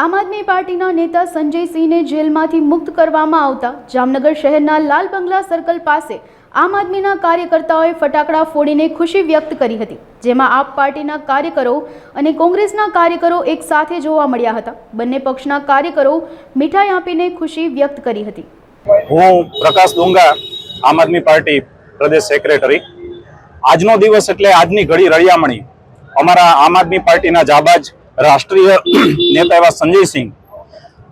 આમ આદમી પાર્ટીના નેતા સંજયસિંહને જેલમાંથી મુક્ત કરવામાં આવતા જામનગર શહેરના લાલ બંગલા સર્કલ પાસે આમ આદમીના કાર્યકર્તાઓએ ફટાકડા ફોડીને ખુશી વ્યક્ત કરી હતી, જેમાં આપ પાર્ટીના કાર્યકરો અને કોંગ્રેસના કાર્યકરો એક સાથે જોવા મળ્યા હતા. બંને પક્ષના કાર્યકરો મીઠાઈ આપીને ખુશી વ્યક્ત કરી હતી. હું પ્રકાશ ડુંગા, આમ આદમી પાર્ટી પ્રદેશ સેક્રેટરી. આજનો દિવસ એટલે આજની ઘડી રળિયામણી. અમારા આમ આદમી પાર્ટીના જાબાજ રાષ્ટ્રીય નેતા એવા સંજયસિંહ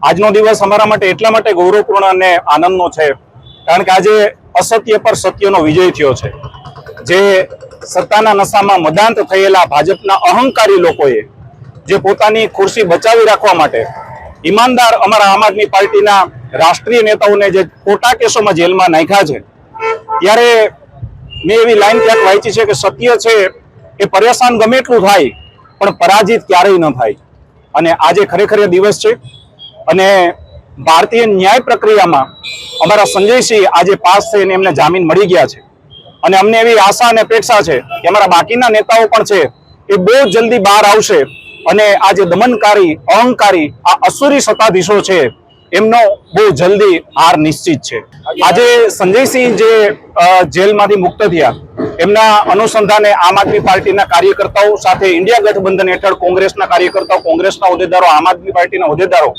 આજનો દિવસ અમારા માટે એટલા માટે ગૌરવપૂર્ણ અને આનંદનો છે, કારણ કે આજે અસત્ય પર સત્યનો વિજય થયો છે. જે સત્તાના નશામાં મદાંત થયેલા ભાજપના અહંકારી લોકોએ, જે પોતાની ખુરશી બચાવી રાખવા માટે ઈમાનદાર અમારા આમ આદમી પાર્ટીના રાષ્ટ્રીય નેતાઓને જે ખોટા કેસોમાં જેલમાં નાખ્યા છે, ત્યારે મેં એવી લાઈન ક્યાંક વાંચી છે કે સત્ય છે એ પરેશાન ગમે એટલું થાય પણ પરાજિત ક્યારેય ન થાય. અને આજે ખરેખર દિવસ છે. અને ભારતીય ન્યાય પ્રક્રિયામાં અમારા સંજયસિંહ આજે પાસ થઈને એમને જામીન મળી ગયા છે. અને અમને એવી આશા અને અપેક્ષા છે કે અમારા બાકીના નેતાઓ પણ છે એ બહુ જલ્દી બહાર આવશે. અને આ જે દમનકારી, અહંકારી, આ અસુરી સત્તાધીશો છે, એમનો બહુ જલ્દી હાર નિશ્ચિત છે. આજે સંજયસિંહ જે જેલમાંથી મુક્ત થયા એમના અનુસંધાને આમ આદમી પાર્ટીના કાર્યકર્તાઓ સાથે ઇન્ડિયા ગઠબંધન હેઠળ કોંગ્રેસના કાર્યકર્તાઓ, કોંગ્રેસના હોદ્દેદારો, આમ આદમી પાર્ટીના હોદ્દેદારો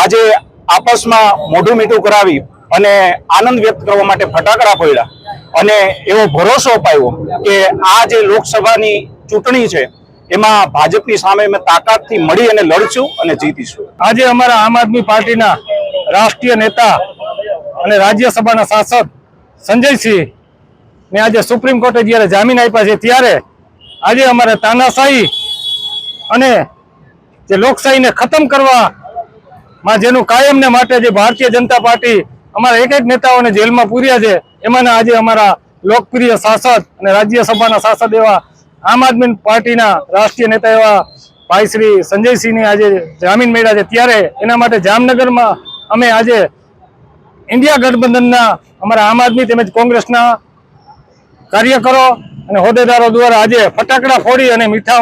આજે આપસમાં મોઢું મીઠું કરાવી અને આનંદ વ્યક્ત કરવા માટે ફટાકડા ફોડ્યા અને એવો ભરોસો અપાયો કે આ જે લોકસભાની ચૂંટણી છે, એમાં ભાજપની સામે અમે તાકાતથી મળી અને લડશું અને જીતીશું. આજે અમારા આમ આદમી પાર્ટીના રાષ્ટ્રીય નેતા અને રાજ્યસભાના સાંસદ સંજયસિંહ ને આજે સુપ્રીમ કોર્ટે જ્યારે જામીન આપ્યા છે, ત્યારે આજે અમારે તાનાશાહી અને જે લોકશાહીને ખતમ કરવામાં જેનું કાયમને માટે જે ભારતીય જનતા પાર્ટી અમારા એક એક નેતાઓને જેલમાં પૂર્યા છે, એમાંના આજે અમારા લોકપ્રિય સાંસદ અને રાજ્યસભાના સાંસદ એવા આમ આદમી પાર્ટીના રાષ્ટ્રીય નેતા એવા ભાઈ શ્રી સંજયસિંહને આજે જામીન મળ્યા છે. ત્યારે એના માટે જામનગરમાં અમે આજે ઇન્ડિયા ગઠબંધનના અમારા આમ આદમી તેમજ કોંગ્રેસના કાર્યકરો અને હોદ્દેદારો દ્વારા આજે ફટાકડા ફોડી અને મીઠા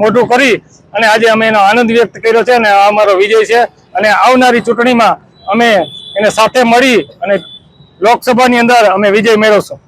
મોઢું કરી અને આજે અમે એનો આનંદ વ્યક્ત કર્યો છે અને આ અમારો વિજય છે. અને આવનારી ચૂંટણીમાં અમે એને સાથે મળી અને લોકસભાની અંદર અમે વિજય મેળવશું.